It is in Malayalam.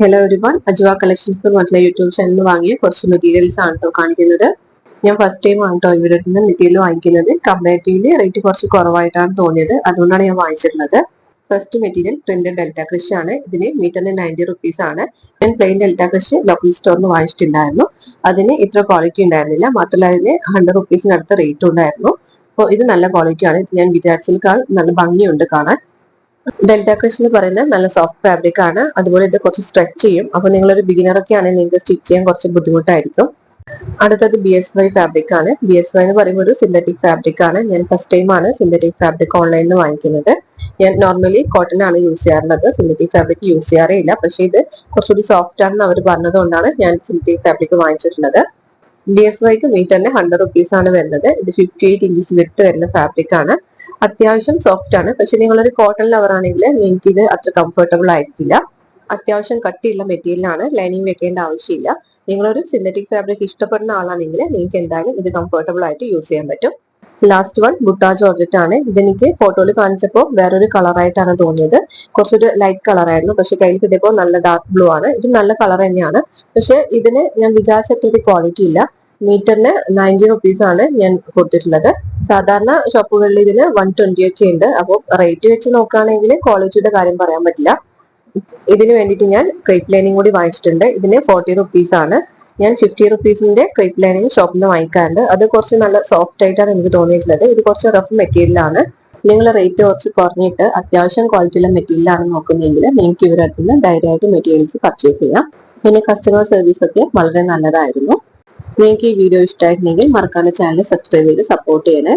ഹലോ ഒരുവൺ അജുവ കളക്ഷൻസ് എന്ന് പറഞ്ഞ യൂട്യൂബ് ചാനലിൽ വാങ്ങിയ കുറച്ച് മെറ്റീരിയൽസ് ആണ് കേട്ടോ കാണിക്കുന്നത്. ഞാൻ ഫസ്റ്റ് ടൈം ആണ് കേട്ടോ ഇവിടെ നിന്ന് മെറ്റീരിയൽ വാങ്ങിക്കുന്നത്. കമ്പാരിറ്റീവ്ലി റേറ്റ് കുറച്ച് കുറവായിട്ടാണ് തോന്നിയത്. അതുകൊണ്ടാണ് ഞാൻ വാങ്ങിച്ചിരുന്നത്. First material printed Delta Krish ആണ്. ഇതിന് മീറ്ററിന് നയന്റി റുപ്പീസ് ആണ്. ഞാൻ പ്ലെയിൻ ഡെൽറ്റ ക്രിഷ് ലോക്കൽ സ്റ്റോറിൽ നിന്ന് വാങ്ങിച്ചിട്ടുണ്ടായിരുന്നു. അതിന് ഇത്ര ക്വാളിറ്റി ഉണ്ടായിരുന്നില്ല. മാത്രമല്ല അതിന് ഹൺഡ്രഡ് റുപ്പീസിനടുത്ത് റേറ്റ് ഉണ്ടായിരുന്നു. അപ്പോൾ ഇത് നല്ല ക്വാളിറ്റി ആണ്. ഇത് ഞാൻ വിചാരിച്ചതിനേക്കാൾ നല്ല ഭംഗിയുണ്ട് കാണാൻ. ഡെൽറ്റ ക്രഷ് എന്ന് പറയുന്നത് നല്ല സോഫ്റ്റ് ഫാബ്രിക് ആണ്. അതുപോലെ ഇത് കുറച്ച് സ്ട്രെച്ച് ചെയ്യും. അപ്പൊ ഒരു ബിഗിനർ ഒക്കെ ആണെങ്കിൽ നിങ്ങൾക്ക് സ്റ്റിച്ച് ചെയ്യാൻ കുറച്ച് ബുദ്ധിമുട്ടായിരിക്കും. അടുത്തത് ബി എസ് വൈ ഫാബ്രിക് ആണ്. ബി എസ് വൈ എന്ന് പറയുമ്പോൾ ഒരു സിന്തറ്റിക് ഫാബ്രിക് ആണ്. ഞാൻ ഫസ്റ്റ് ടൈം ആണ് സിന്തറ്റിക് ഫാബ്രിക് ഓൺലൈനിൽ നിന്ന് വാങ്ങിക്കുന്നത്. ഞാൻ നോർമലി കോട്ടൺ ആണ് യൂസ് ചെയ്യാറുള്ളത്. സിന്തറ്റിക് ഫാബ്രിക് യൂസ് ചെയ്യാറേ ഇല്ല. പക്ഷേ ഇത് കുറച്ചുകൂടി സോഫ്റ്റ് ആണെന്ന് അവർ പറഞ്ഞതുകൊണ്ടാണ് ഞാൻ സിന്തറ്റിക് ഫാബ്രിക് വാങ്ങിച്ചിട്ടുള്ളത്. ബി എസ് വൈക്ക് മീറ്ററിന് ഹൺഡ്രഡ് റുപ്പീസ് ആണ് വരുന്നത്. ഇത് ഫിഫ്റ്റി എയ്റ്റ് ഇഞ്ചസ് വിട്ട് വരുന്ന ഫാബ്രിക് ആണ്. അത്യാവശ്യം സോഫ്റ്റ് ആണ്. പക്ഷെ നിങ്ങളൊരു കോട്ടൺ ലവർ ആണെങ്കിൽ നിങ്ങൾക്ക് ഇത് അത്ര കംഫർട്ടബിൾ ആയിരിക്കില്ല. അത്യാവശ്യം കട്ടിയുള്ള മെറ്റീരിയലാണ് ലൈനിങ് വെക്കേണ്ട ആവശ്യമില്ല. നിങ്ങളൊരു സിന്തറ്റിക് ഫാബ്രിക് ഇഷ്ടപ്പെടുന്ന ആളാണെങ്കിൽ നിങ്ങൾക്ക് എന്തായാലും ഇത് കംഫർട്ടബിൾ ആയിട്ട് യൂസ് ചെയ്യാൻ പറ്റും. ലാസ്റ്റ് വൺ ബുട്ടാ ജോർജറ്റ് ആണ്. ഇതെനിക്ക് ഫോട്ടോയിൽ കാണിച്ചപ്പോൾ വേറൊരു കളറായിട്ടാണ് തോന്നിയത്. കുറച്ചൊരു ലൈറ്റ് കളർ ആയിരുന്നു. പക്ഷെ കയ്യിൽ കിട്ടിയപ്പോൾ നല്ല ഡാർക്ക് ബ്ലൂ ആണ്. ഇത് നല്ല കളർ തന്നെയാണ്. പക്ഷെ ഇതിന് ഞാൻ വിചാരിച്ചത്ര ഒരു ക്വാളിറ്റി ഇല്ല. മീറ്ററിന് നയന്റി റുപ്പീസ് ആണ് ഞാൻ കൊടുത്തിട്ടുള്ളത്. സാധാരണ ഷോപ്പുകളിൽ ഇതിന് വൺ ട്വന്റി ഒക്കെ ഉണ്ട്. അപ്പോൾ റേറ്റ് വെച്ച് നോക്കുകയാണെങ്കിൽ ക്വാളിറ്റിയുടെ കാര്യം പറയാൻ പറ്റില്ല. ഇതിന് വേണ്ടിയിട്ട് ഞാൻ ക്രീപ്പ് ലൈനിങ് കൂടി വാങ്ങിച്ചിട്ടുണ്ട്. ഇതിന് ഫോർട്ടി റുപ്പീസ് ആണ്. ഞാൻ ഫിഫ്റ്റി റുപ്പീസിന്റെ ക്രീപ്പ് ലൈനിങ് ഷോപ്പിൽ നിന്ന് വാങ്ങിക്കാറുണ്ട്. അത് കുറച്ച് നല്ല സോഫ്റ്റ് ആയിട്ടാണ് എനിക്ക് തോന്നിയിട്ടുള്ളത്. ഇത് കുറച്ച് റഫ് മെറ്റീരിയൽ ആണ്. നിങ്ങൾ റേറ്റ് കുറച്ച് കുറഞ്ഞിട്ട് അത്യാവശ്യം ക്വാളിറ്റിയുള്ള മെറ്റീരിയൽ ആണ് നോക്കുന്നതെങ്കിൽ നിങ്ങൾക്ക് ഇവരുടെ അടുത്ത് നിന്ന് ധൈര്യമായിട്ട് മെറ്റീരിയൽസ് പർച്ചേസ് ചെയ്യാം. പിന്നെ കസ്റ്റമർ സർവീസ് ഒക്കെ വളരെ നല്ലതായിരുന്നു. നിങ്ങൾക്ക് ഈ വീഡിയോ ഇഷ്ടമായിട്ടുണ്ടെങ്കിൽ മറക്കാതെ ചാനൽ സബ്സ്ക്രൈബ് ചെയ്ത് സപ്പോർട്ട് ചെയ്യണേ.